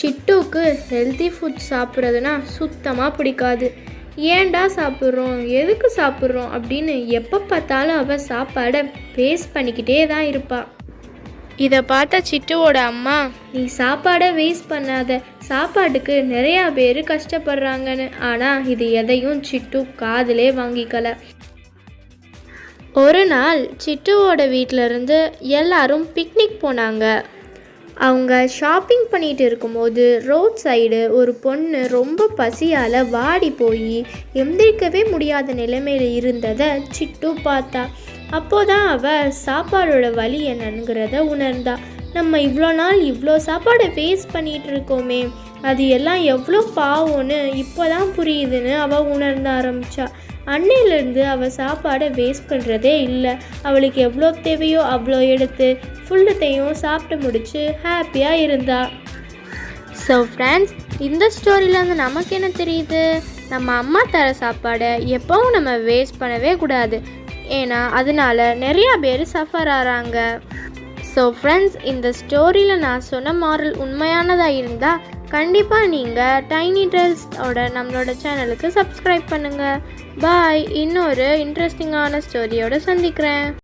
சிட்டுவுக்கு healthy food சாப்பிட்றதுனா சுத்தமாக பிடிக்காது. ஏன்டா சாப்பிட்றோம்? எதுக்கு சாப்பிட்றோம்? அப்படின்னு எப்போ பார்த்தாலும் அவள் சாப்பாடை வேஸ்ட் பண்ணிக்கிட்டே தான் இருப்பாள் இதை பார்த்த சிட்டுவோட அம்மா நீ சாப்பாடை வேஸ்ட் பண்ணாத. சாப்பாட்டுக்கு நிறையா பேர் கஷ்டப்படுறாங்கன்னு. ஆனால் இது எதையும் சிட்டு காதிலே வாங்கிக்கல. ஒரு நாள் சிட்டுவோட வீட்டிலருந்து இருந்து எல்லாரும் பிக்னிக் போனாங்க. அவங்க ஷாப்பிங் பண்ணிட்டு இருக்கும்போது ரோட் சைடு ஒரு பொண்ணு ரொம்ப பசியால் வாடி போய் எந்திரிக்கவே முடியாத நிலைமையில் இருந்ததை சிட்டு பார்த்தா. அப்போதான் அவ சாப்பாடோட வழி என்னங்கிறத உணர்ந்தா. நம்ம இவ்வளோ நாள் இவ்வளோ சாப்பாடை வேஸ்ட் பண்ணிட்டு இருக்கோமே அது எல்லாம் எவ்வளோ பாவம்னு இப்போதான் புரியுதுன்னு அவள் உணர்ந்த ஆரம்பிச்சா. அன்னையிலேருந்து அவள் சாப்பாடை வேஸ்ட் பண்ணுறதே இல்லை. அவளுக்கு எவ்வளோ தேவையோ அவ்வளோ எடுத்து ஃபுல்லத்தையும் சாப்பிட்டு முடித்து ஹாப்பியாக இருந்தா. ஸோ ஃப்ரெண்ட்ஸ் இந்த ஸ்டோரியிலேருந்து நமக்கு என்ன தெரியுது? நம்ம அம்மா தர சாப்பாடை எப்போவும் நம்ம வேஸ்ட் பண்ணவே கூடாது. ஏன்னா அதனால நிறையா பேர் சஃபர் ஆகிறாங்க ஸோ ஃப்ரெண்ட்ஸ் இந்த ஸ்டோரியில் நான் சொன்ன மாரல் உண்மையானதாக இருந்தால் கண்டிப்பாக நீங்கள் டைனி டெல்ஸோட நம்மளோட சேனலுக்கு சப்ஸ்கிரைப் பண்ணுங்கள் பாய் இன்னொரு இன்ட்ரெஸ்டிங்கான ஸ்டோரியோட சந்திக்கிறேன்.